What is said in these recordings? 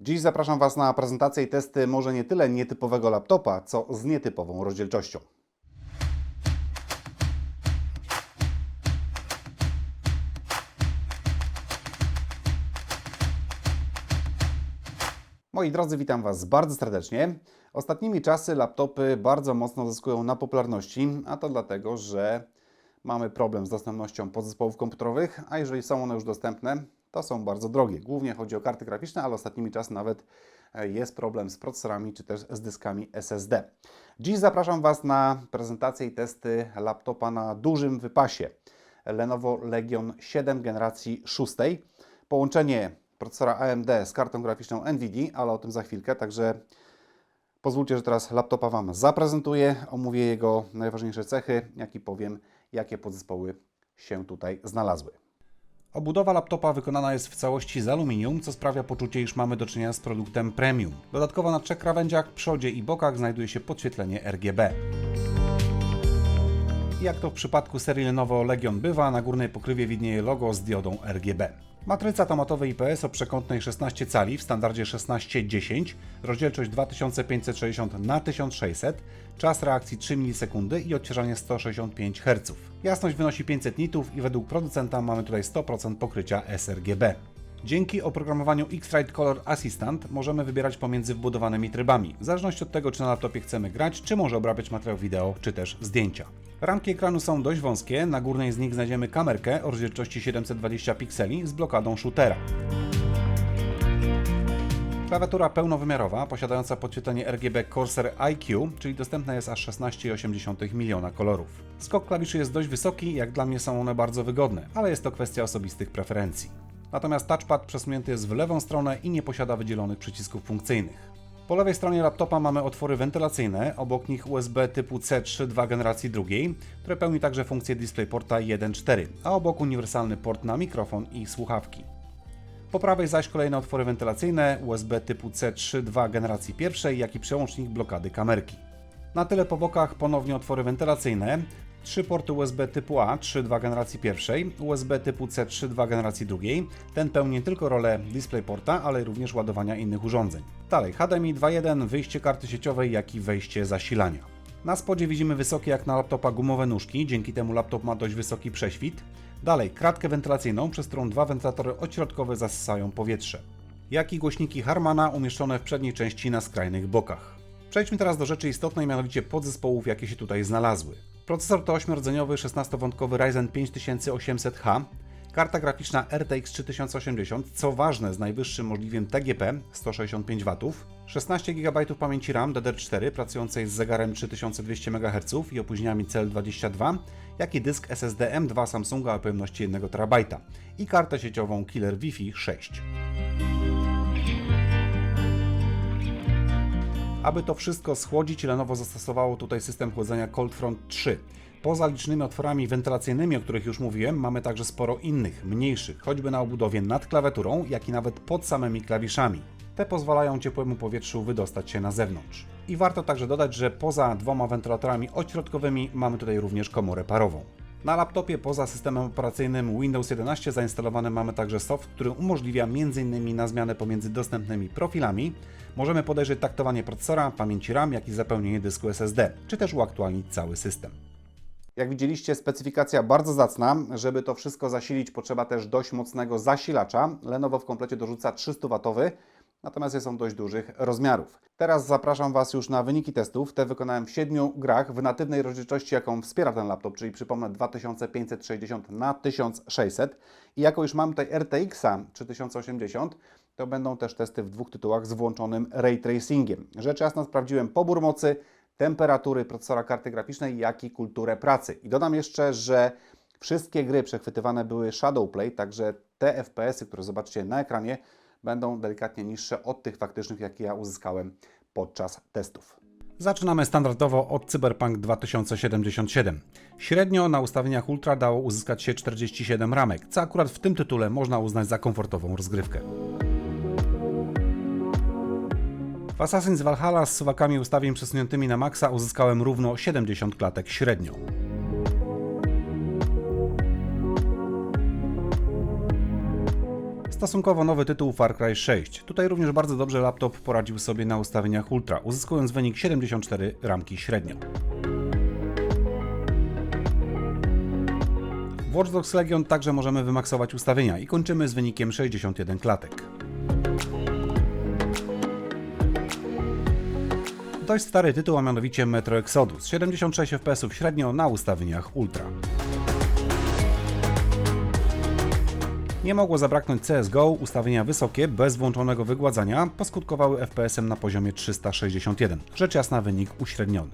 Dziś zapraszam Was na prezentację i testy może nie tyle nietypowego laptopa, co z nietypową rozdzielczością. Moi drodzy, witam Was bardzo serdecznie. Ostatnimi czasy laptopy bardzo mocno zyskują na popularności, a to dlatego, że mamy problem z dostępnością podzespołów komputerowych, a jeżeli są one już dostępne, to są bardzo drogie. Głównie chodzi o karty graficzne, ale ostatnimi czasy nawet e, jest problem z procesorami czy też z dyskami SSD. Dziś zapraszam Was na prezentację i testy laptopa na dużym wypasie Lenovo Legion 7 generacji 6. Połączenie procesora AMD z kartą graficzną NVIDIA, ale o tym za chwilkę, także pozwólcie, że teraz laptopa Wam zaprezentuję, omówię jego najważniejsze cechy, jak i powiem, jakie podzespoły się tutaj znalazły. Obudowa laptopa wykonana jest w całości z aluminium, co sprawia poczucie, iż mamy do czynienia z produktem premium. Dodatkowo na trzech krawędziach, przodzie i bokach znajduje się podświetlenie RGB. Jak to w przypadku serii Lenovo Legion bywa, na górnej pokrywie widnieje logo z diodą RGB. Matryca tomatowej IPS o przekątnej 16 cali w standardzie 1610, rozdzielczość 2560 na 1600, czas reakcji 3 milisekundy i odświeżanie 165 Hz. Jasność wynosi 500 nitów i według producenta mamy tutaj 100% pokrycia sRGB. Dzięki oprogramowaniu X-Rite Color Assistant możemy wybierać pomiędzy wbudowanymi trybami, w zależności od tego, czy na laptopie chcemy grać, czy może obrabiać materiał wideo, czy też zdjęcia. Ramki ekranu są dość wąskie, na górnej z nich znajdziemy kamerkę o rozdzielczości 720 pikseli z blokadą shootera. Klawiatura pełnowymiarowa, posiadająca podświetlenie RGB Corsair IQ, czyli dostępna jest aż 16,8 miliona kolorów. Skok klawiszy jest dość wysoki, jak dla mnie są one bardzo wygodne, ale jest to kwestia osobistych preferencji. Natomiast touchpad przesunięty jest w lewą stronę i nie posiada wydzielonych przycisków funkcyjnych. Po lewej stronie laptopa mamy otwory wentylacyjne, obok nich USB typu C 3.2 generacji drugiej, które pełni także funkcję DisplayPorta 1.4, a obok uniwersalny port na mikrofon i słuchawki. Po prawej zaś kolejne otwory wentylacyjne USB typu C 3.2 generacji pierwszej, jak i przełącznik blokady kamerki. Na tyle po bokach ponownie otwory wentylacyjne, trzy porty USB typu A 3.2 generacji pierwszej, USB typu C 3.2 generacji drugiej. Ten pełni nie tylko rolę DisplayPorta, ale również ładowania innych urządzeń. Dalej HDMI 2.1, wyjście karty sieciowej, jak i wejście zasilania. Na spodzie widzimy wysokie jak na laptopa gumowe nóżki, dzięki temu laptop ma dość wysoki prześwit. Dalej kratkę wentylacyjną, przez którą dwa wentylatory odśrodkowe zasysają powietrze. Jak i głośniki Harmana umieszczone w przedniej części na skrajnych bokach. Przejdźmy teraz do rzeczy istotnej, mianowicie podzespołów, jakie się tutaj znalazły. Procesor to 8-rdzeniowy 16-wątkowy Ryzen 5800H, karta graficzna RTX 3080, co ważne z najwyższym możliwym TGP 165 W, 16 GB pamięci RAM DDR4 pracującej z zegarem 3200 MHz i opóźnieniami CL22, jak i dysk SSD M2 Samsunga o pojemności 1 TB i kartę sieciową Killer Wi-Fi 6. Aby to wszystko schłodzić, Lenovo zastosowało tutaj system chłodzenia ColdFront 3. Poza licznymi otworami wentylacyjnymi, o których już mówiłem, mamy także sporo innych, mniejszych, choćby na obudowie nad klawiaturą, jak i nawet pod samymi klawiszami. Te pozwalają ciepłemu powietrzu wydostać się na zewnątrz. I warto także dodać, że poza dwoma wentylatorami ośrodkowymi mamy tutaj również komorę parową. Na laptopie poza systemem operacyjnym Windows 11 zainstalowany mamy także soft, który umożliwia m.in. na zmianę pomiędzy dostępnymi profilami. Możemy podejrzeć taktowanie procesora, pamięci RAM, jak i zapełnienie dysku SSD, czy też uaktualnić cały system. Jak widzieliście, specyfikacja bardzo zacna. Żeby to wszystko zasilić, potrzeba też dość mocnego zasilacza. Lenovo w komplecie dorzuca 300W, natomiast jest on dość dużych rozmiarów. Teraz zapraszam Was już na wyniki testów. Te wykonałem w 7 grach w natywnej rozdzielczości, jaką wspiera ten laptop, czyli przypomnę 2560 na 1600 I jako już mam tutaj RTX-a 3080, to będą też testy w dwóch tytułach z włączonym ray tracingiem. Rzecz jasna sprawdziłem pobór mocy, temperatury procesora karty graficznej, jak i kulturę pracy. I dodam jeszcze, że wszystkie gry przechwytywane były Shadowplay, także te FPS-y, które zobaczycie na ekranie, będą delikatnie niższe od tych faktycznych, jakie ja uzyskałem podczas testów. Zaczynamy standardowo od Cyberpunk 2077. Średnio na ustawieniach Ultra dało uzyskać się 47 ramek, co akurat w tym tytule można uznać za komfortową rozgrywkę. W Assassin's Valhalla z suwakami ustawień przesuniętymi na maksa uzyskałem równo 70 klatek średnio. Stosunkowo nowy tytuł Far Cry 6. Tutaj również bardzo dobrze laptop poradził sobie na ustawieniach Ultra, uzyskując wynik 74 ramki średnio. W Watch Dogs Legion także możemy wymaksować ustawienia i kończymy z wynikiem 61 klatek. Dość stary tytuł, a mianowicie Metro Exodus. 76 FPS średnio na ustawieniach Ultra. Nie mogło zabraknąć CSGO, ustawienia wysokie, bez włączonego wygładzania, poskutkowały FPS-em na poziomie 361. Rzecz jasna wynik uśredniony.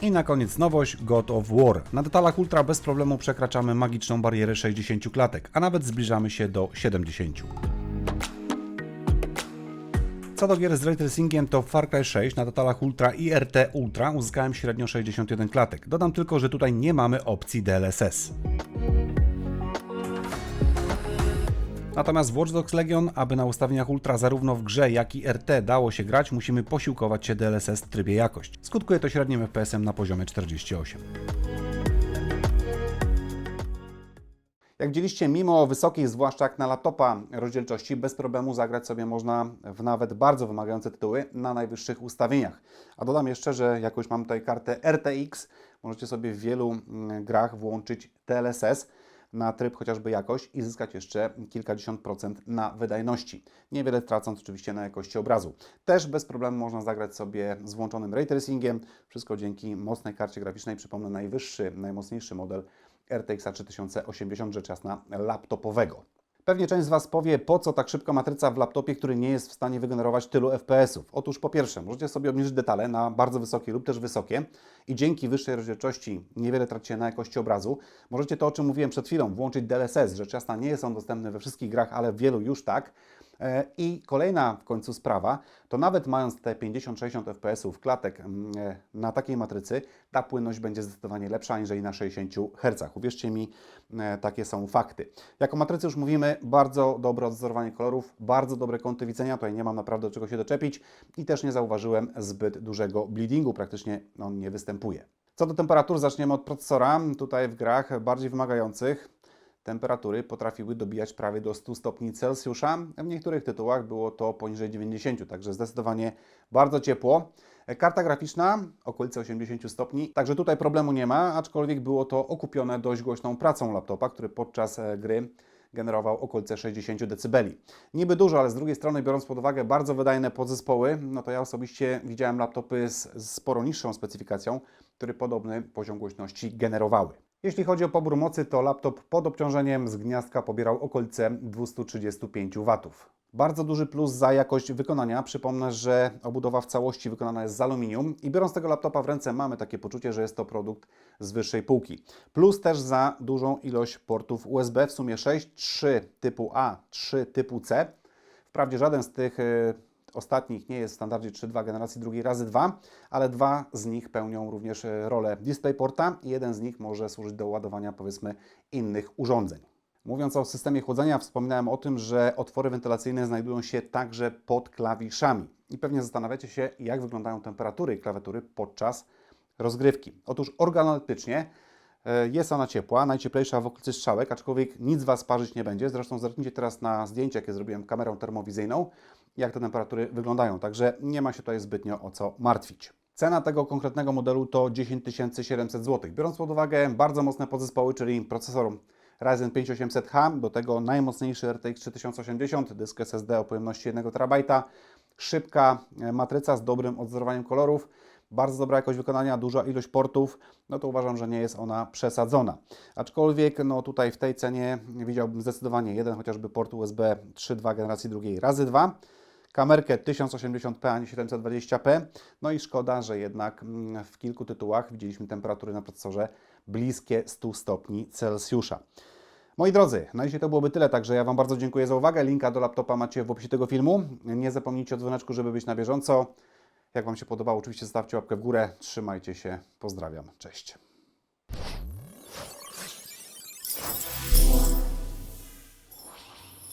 I na koniec nowość God of War. Na detalach Ultra bez problemu przekraczamy magiczną barierę 60 klatek, a nawet zbliżamy się do 70. Co do gier z ray tracingiem, to Far Cry 6 na detalach Ultra i RT Ultra uzyskałem średnio 61 klatek. Dodam tylko, że tutaj nie mamy opcji DLSS. Natomiast w Watch Dogs Legion, aby na ustawieniach Ultra zarówno w grze, jak i RT dało się grać, musimy posiłkować się DLSS w trybie jakość. Skutkuje to średnim FPS-em na poziomie 48. Jak widzieliście, mimo wysokiej, zwłaszcza jak na laptopa rozdzielczości, bez problemu zagrać sobie można w nawet bardzo wymagające tytuły na najwyższych ustawieniach. A dodam jeszcze, że jak już mam tutaj kartę RTX, możecie sobie w wielu mm, grach włączyć DLSS na tryb chociażby jakość i zyskać jeszcze kilkadziesiąt procent na wydajności. Niewiele tracąc oczywiście na jakości obrazu. Też bez problemu można zagrać sobie z włączonym ray tracingiem. Wszystko dzięki mocnej karcie graficznej. Przypomnę, najwyższy, najmocniejszy model RTX 3080, rzecz jasna, laptopowego. Pewnie część z Was powie, po co tak szybka matryca w laptopie, który nie jest w stanie wygenerować tylu FPS-ów. Otóż po pierwsze, możecie sobie obniżyć detale na bardzo wysokie lub też wysokie i dzięki wyższej rozdzielczości niewiele tracicie na jakości obrazu. Możecie to, o czym mówiłem przed chwilą, włączyć DLSS. Rzecz jasna, nie jest on dostępny we wszystkich grach, ale w wielu już tak. E, I kolejna w końcu sprawa, to nawet mając te 50-60 fps klatek mm, e, na takiej matrycy, ta płynność będzie zdecydowanie lepsza aniżeli na 60 Hz. Uwierzcie mi, e, takie są fakty. Jako matrycy już mówimy, bardzo dobre odzorowanie kolorów, bardzo dobre kąty widzenia, tutaj nie mam naprawdę do czego się doczepić i też nie zauważyłem zbyt dużego bleedingu, praktycznie on nie występuje. Co do temperatur, zaczniemy od procesora. Tutaj w grach bardziej wymagających temperatury potrafiły dobijać prawie do 100 stopni Celsjusza. W niektórych tytułach było to poniżej 90, także zdecydowanie bardzo ciepło. Karta graficzna okolice 80 stopni, także tutaj problemu nie ma, aczkolwiek było to okupione dość głośną pracą laptopa, który podczas e, gry generował okolice 60 dB. Niby dużo, ale z drugiej strony, biorąc pod uwagę bardzo wydajne podzespoły, no to ja osobiście widziałem laptopy z, z sporo niższą specyfikacją, które podobny poziom głośności generowały. Jeśli chodzi o pobór mocy, to laptop pod obciążeniem z gniazdka pobierał okolice 235 W. Bardzo duży plus za jakość wykonania. Przypomnę, że obudowa w całości wykonana jest z aluminium i biorąc tego laptopa w ręce mamy takie poczucie, że jest to produkt z wyższej półki. Plus też za dużą ilość portów USB, w sumie 6, 3 typu A, 3 typu C. Wprawdzie żaden z tych y, ostatnich nie jest w standardzie 3.2 generacji drugiej razy 2, ale dwa z nich pełnią również e, rolę DisplayPorta i jeden z nich może służyć do ładowania powiedzmy innych urządzeń. Mówiąc o systemie chłodzenia, wspominałem o tym, że otwory wentylacyjne znajdują się także pod klawiszami. I pewnie zastanawiacie się, jak wyglądają temperatury klawiatury podczas rozgrywki. Otóż organoleptycznie e, jest ona ciepła, najcieplejsza w okolicy strzałek, aczkolwiek nic Was parzyć nie będzie. Zresztą zerknijcie teraz na zdjęcie, jakie zrobiłem kamerą termowizyjną jak te temperatury wyglądają. Także nie ma się tutaj zbytnio o co martwić. Cena tego konkretnego modelu to 10 700 zł. Biorąc pod uwagę bardzo mocne podzespoły, czyli procesor Ryzen 5800H, do tego najmocniejszy RTX 3080, dysk SSD o pojemności 1 TB, szybka e, matryca z dobrym odzorowaniem kolorów, bardzo dobra jakość wykonania, duża ilość portów, no to uważam, że nie jest ona przesadzona. Aczkolwiek no tutaj w tej cenie widziałbym zdecydowanie jeden chociażby port USB 3.2 generacji drugiej razy 2 kamerkę 1080p, a nie 720p. No i szkoda, że jednak mm, w kilku tytułach widzieliśmy temperatury na procesorze bliskie 100 stopni Celsjusza. Moi drodzy, na dzisiaj to byłoby tyle, także ja Wam bardzo dziękuję za uwagę. Linka do laptopa macie w opisie tego filmu. Nie zapomnijcie o dzwoneczku, żeby być na bieżąco. Jak Wam się podobało, oczywiście zostawcie łapkę w górę. Trzymajcie się, pozdrawiam, cześć.